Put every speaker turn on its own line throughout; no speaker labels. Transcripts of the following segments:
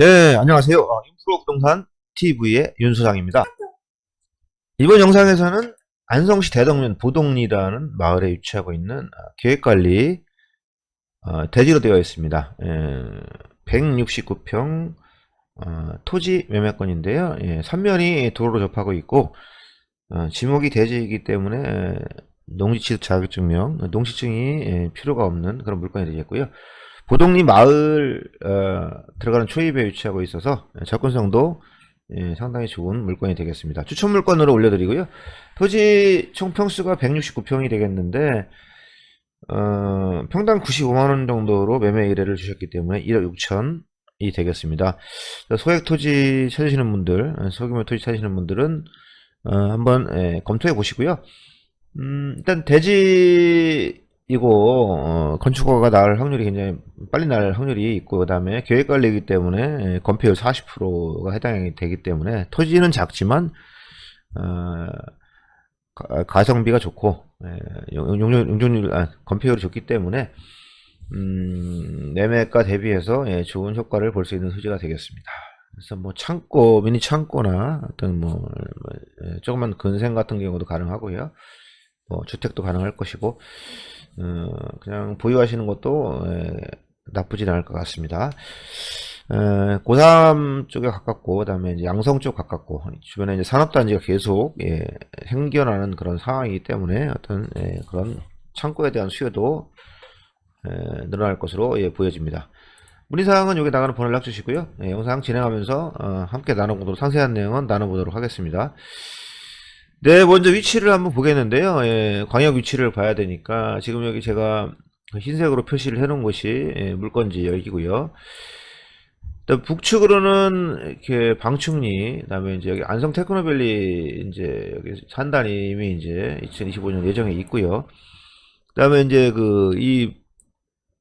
네, 안녕하세요. 어, 인프로 부동산 TV의 윤 소장입니다. 이번 영상에서는 안성시 대덕면 보동리라는 마을에 위치하고 있는 어, 계획관리 어, 대지로 되어 있습니다. 169평 어, 토지 매매권인데요. 예, 삼면이 도로로 접하고 있고 어, 지목이 대지이기 때문에 에, 농지취득 자격증명, 농지증이 예, 필요가 없는 그런 물건이 되겠고요. 보동리 마을 어, 들어가는 초입에 위치하고 있어서 접근성도 예, 상당히 좋은 물건이 되겠습니다. 추천 물건으로 올려드리고요. 토지 총 평수가 169평이 되겠는데 어, 평당 95만원 정도로 매매 의뢰를 주셨기 때문에 1억 6천이 되겠습니다. 소액 토지 찾으시는 분들, 어, 소규모 토지 찾으시는 분들은 어, 한번 예, 검토해 보시고요. 음, 일단 대지 이고 어, 건축허가 날 확률이 굉장히 빨리 날 확률이 있고 그다음에 계획 관리이기 때문에 예, 건폐율 40%가 해당이 되기 때문에 토지는 작지만 어, 가- 가성비가 좋고 예, 용- 용적, 용적률 아, 건폐율이 좋기 때문에 음, 매매가 대비해서 예, 좋은 효과를 볼 수 있는 소지가 되겠습니다. 그래서 뭐 창고 미니 창고나 어떤 뭐 뭐, 예, 조그만 근생 같은 경우도 가능하고요. 뭐 주택도 가능할 것이고 어, 그냥 보유하시는 것도 예, 나쁘진 않을 것 같습니다. 에, 고3 쪽에 가깝고 그다음에 양성 쪽 가깝고 주변에 이제 산업단지가 계속 예, 생겨나는 그런 상황이기 때문에 어떤 예, 그런 창고에 대한 수요도 에, 늘어날 것으로 예, 보여집니다. 문의사항은 여기 나가는 번호를 연락 주시고요. 예, 영상 진행하면서 어, 함께 나눠보도록 상세한 내용은 나눠보도록 하겠습니다. 네, 먼저 위치를 한번 보겠는데요. 예, 광역 위치를 봐야 되니까 지금 여기 제가 흰색으로 표시를 해놓은 곳이 예, 물건지 여기고요. 북측으로는 이렇게 방충리, 그다음에 이제 여기 안성 테크노밸리 이제 여기 산단임이 이제 2025년 예정에 있고요. 그다음에 이제 그 이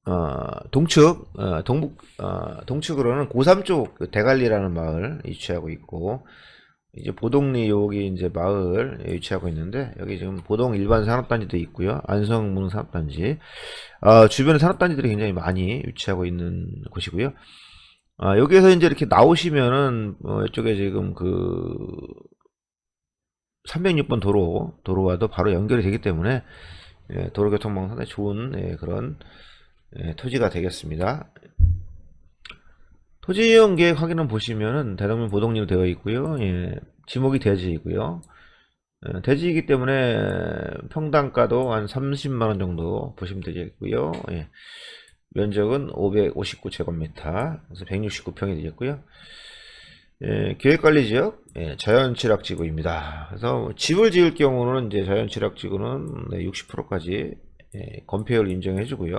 어, 동측, 어, 동북, 어, 동측으로는 고3 쪽그 대갈리라는 마을 위치하고 있고, 이제 보동리 여기 이제 마을 위치하고 있는데, 여기 지금 보동 일반 산업단지도 있고요. 안성문 산업단지. 아, 주변에 산업단지들이 굉장히 많이 위치하고 있는 곳이고요. 아, 여기에서 이제 이렇게 나오시면은, 어, 이쪽에 지금 그, 306번 도로, 도로와도 바로 연결이 되기 때문에, 예, 도로교통망 상당히 좋은, 예, 그런, 예, 토지가 되겠습니다. 토지 이용 계획 확인을 보시면은 대동면 보동리로 되어 있고요. 예, 지목이 대지이고요. 예, 대지이기 때문에 평당가도 한 30만 원 정도 보시면 되겠고요. 예, 면적은 559제곱미터, 그래서 169평이 되겠고요. 예, 계획관리지역 예, 자연취락지구입니다. 그래서 집을 지을 경우는 이제 자연취락지구는 60%까지 예, 건폐율 인정해주고요.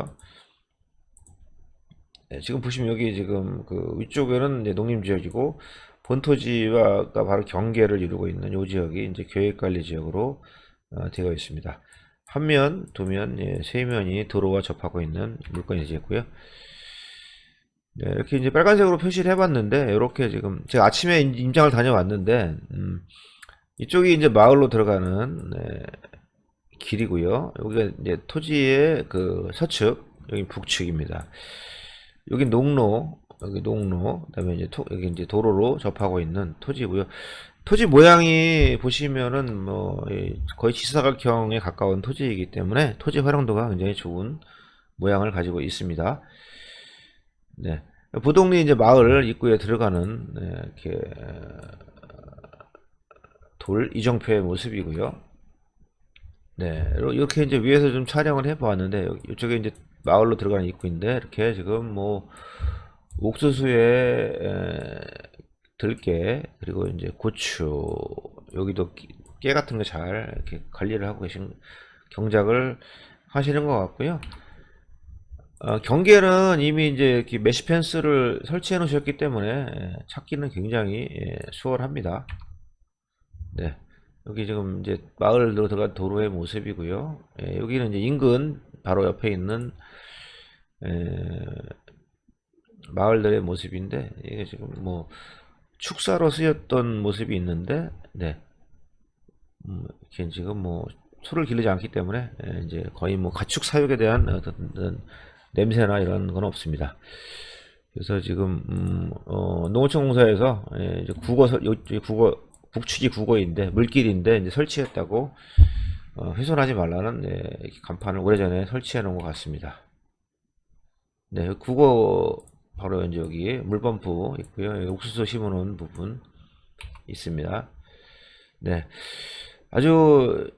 네, 지금 보시면 여기 지금 그 위쪽에는 이제 농림지역이고 본토지와 바로 경계를 이루고 있는 이 지역이 이제 계획관리 지역으로 어, 되어 있습니다. 한 면, 두 면, 예, 세 면이 도로와 접하고 있는 물건이 되겠고요. 네, 이렇게 이제 빨간색으로 표시를 해봤는데 이렇게 지금 제가 아침에 임- 임장을 다녀왔는데 음, 이쪽이 이제 마을로 들어가는 네, 길이고요. 여기가 이제 토지의 그 서측, 여기 북측입니다. 여기 농로, 여기 농로, 그다음에 이제 토, 여기 이제 도로로 접하고 있는 토지고요. 토지 모양이 보시면은 뭐이 거의 지사각형에 가까운 토지이기 때문에 토지 활용도가 굉장히 좋은 모양을 가지고 있습니다. 네. 보동리 이제 마을 입구에 들어가는 네, 이렇게 돌 이정표의 모습이고요. 네, 이렇게 이제 위에서 좀 촬영을 해보았는데 이쪽에 이제 마을로 들어가는 입구인데 이렇게 지금 뭐 옥수수에 에, 들깨 그리고 이제 고추 여기도 끼- 깨 같은 거 잘 이렇게 관리를 하고 계신 경작을 하시는 것 같고요. 어, 경계는 이미 이제 메시 펜스를 설치해 놓으셨기 때문에 예, 찾기는 굉장히 예, 수월합니다. 네. 여기 지금 이제 마을로 들어간 도로의 모습이고요. 예, 여기는 이제 인근 바로 옆에 있는 에, 마을들의 모습인데 이게 지금 뭐 축사로 쓰였던 모습이 있는데 네. 음, 이렇게 지금 뭐 소를 기르지 않기 때문에 예, 이제 거의 뭐 가축 사육에 대한 어떤 냄새나 이런 건 없습니다. 그래서 지금 음, 어, 농어촌 공사에서 예, 국어 국어 북측이 국어인데 물길인데 이제 설치했다고 어, 훼손하지 말라는 예, 이렇게 간판을 오래전에 설치해 놓은 것 같습니다. 네, 국어 바로 이제 여기 물범프 있고요. 옥수수 심어놓은 부분 있습니다. 네, 아주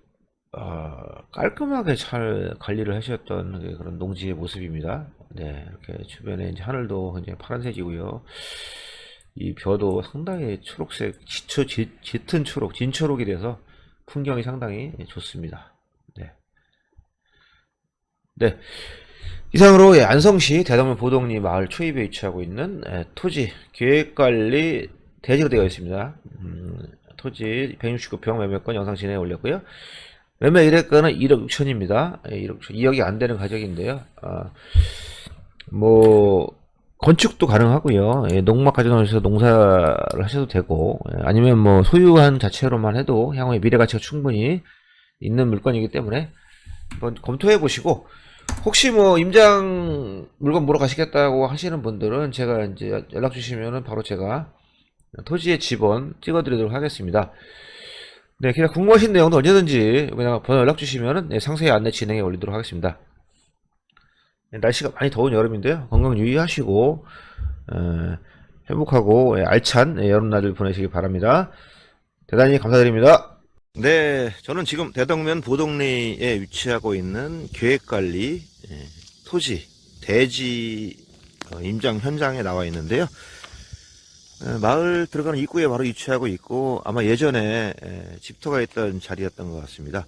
어, 깔끔하게 잘 관리를 하셨던 그 그런 농지의 모습입니다. 네, 이렇게 주변에 이제 하늘도 굉장히 파란색이고요. 이 벼도 상당히 초록색, 짙은 초록, 진초록이 돼서 풍경이 상당히 좋습니다. 네. 네. 이상으로 예, 안성시 대덕면 보동리 마을 초입에 위치하고 있는 예, 토지 계획관리 대지로 되어 있습니다. 음, 토지 169평 매매권 영상 진행해 올렸고요. 매매 1회가는 1억 6천입니다. 1억 6천, 2억이 안 되는 가격인데요. 아, 뭐 건축도 가능하고요. 예, 농막 가져놓으셔서 농사를 하셔도 되고 예, 아니면 뭐 소유한 자체로만 해도 향후에 미래 가치가 충분히 있는 물건이기 때문에 한번 검토해 보시고 혹시 뭐 임장 물건 보러 가시겠다고 하시는 분들은 제가 이제 연락 주시면은 바로 제가 토지의 지번 찍어드리도록 하겠습니다. 네, 그냥 궁금하신 내용도 언제든지 그냥 번호 연락 주시면은 네, 상세히 안내 진행해 올리도록 하겠습니다. 네, 날씨가 많이 더운 여름인데요. 건강 유의하시고 에, 행복하고 예, 알찬 예, 여름날들 보내시기 바랍니다. 대단히 감사드립니다. 네, 저는 지금 대덕면 보동리에 위치하고 있는 계획관리 예, 토지 대지 어, 임장 현장에 나와 있는데요. 에, 마을 들어가는 입구에 바로 위치하고 있고 아마 예전에 에, 집터가 있던 자리였던 것 같습니다.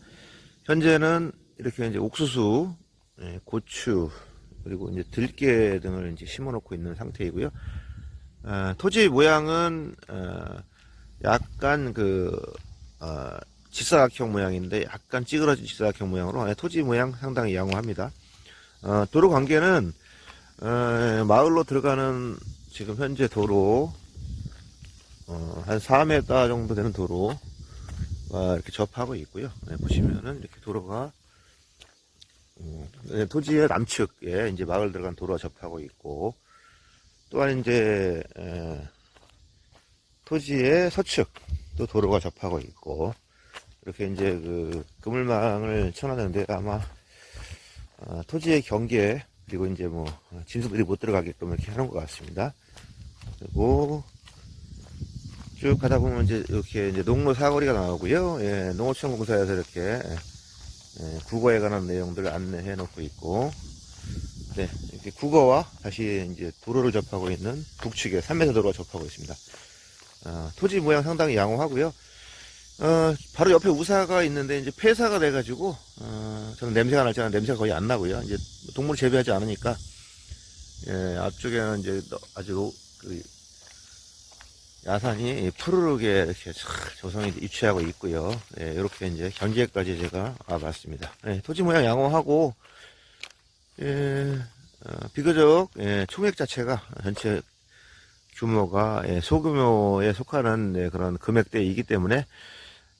현재는 이렇게 이제 옥수수, 예, 고추 그리고 이제 들깨 등을 이제 심어 놓고 있는 상태이고요. 어, 토지 모양은 어, 약간 그 어, 직사각형 모양인데 약간 찌그러진 직사각형 모양으로 예, 토지 모양 상당히 양호합니다. 어, 도로 관계는 어, 마을로 들어가는 지금 현재 도로 어, 한 4m 정도 되는 도로 이렇게 접하고 있고요. 네, 보시면은 이렇게 도로가 음, 네, 토지의 남측에 이제 마을 들어간 도로가 접하고 있고 또한 이제 에, 토지의 서측 또 도로가 접하고 있고 이렇게 이제 그 그물망을 쳐놨는데 아마 어, 토지의 경계 그리고 이제 뭐 진수들이 못 들어가게끔 이렇게 하는 것 같습니다. 그리고 쭉 가다 보면 이제 이렇게 이제 농로 사거리가 나오고요. 예, 농어촌 공사에서 이렇게 예, 국어에 관한 내용들을 안내해 놓고 있고, 네, 이렇게 국어와 다시 이제 도로를 접하고 있는 북측에 3m 도로가 접하고 있습니다. 어, 토지 모양 상당히 양호하고요. 어, 바로 옆에 우사가 있는데 이제 폐사가 돼가지고 어, 저는 냄새가 날지 않은 냄새가 거의 안 나고요. 이제 동물 재배하지 않으니까 예, 앞쪽에는 이제 아주 그 야산이 푸르르게 이렇게 촤- 조성이 입체하고 있고요. 예, 이렇게 이제 경계까지 제가 와봤습니다. 예, 토지 모양 양호하고 예, 어, 비교적 예, 총액 자체가 전체 규모가 예, 소규모에 속하는 예, 그런 금액대이기 때문에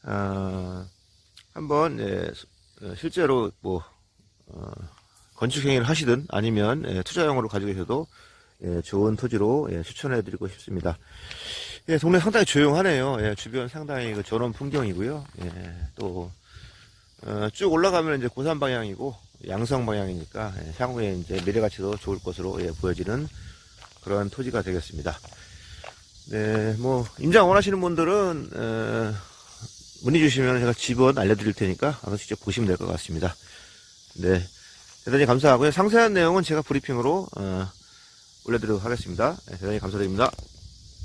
어, 한번 예, 소- 어, 실제로 뭐 어, 건축 행위를 하시든 아니면 예, 투자용으로 가지고 계셔도 예, 좋은 토지로 예, 추천해드리고 싶습니다. 예, 동네 상당히 조용하네요. 예, 주변 상당히 그 저런 풍경이고요. 예, 또, 어, 쭉 올라가면 이제 고산 방향이고, 양성 방향이니까, 예, 향후에 이제 미래가치도 좋을 것으로 예, 보여지는 그런 토지가 되겠습니다. 네, 뭐, 임장 원하시는 분들은, 어, 문의 주시면 제가 집은 알려드릴 테니까, 가서 직접 보시면 될 것 같습니다. 네. 대단히 감사하고요. 상세한 내용은 제가 브리핑으로, 어, 올려드리도록 하겠습니다. 네, 대단히 감사드립니다.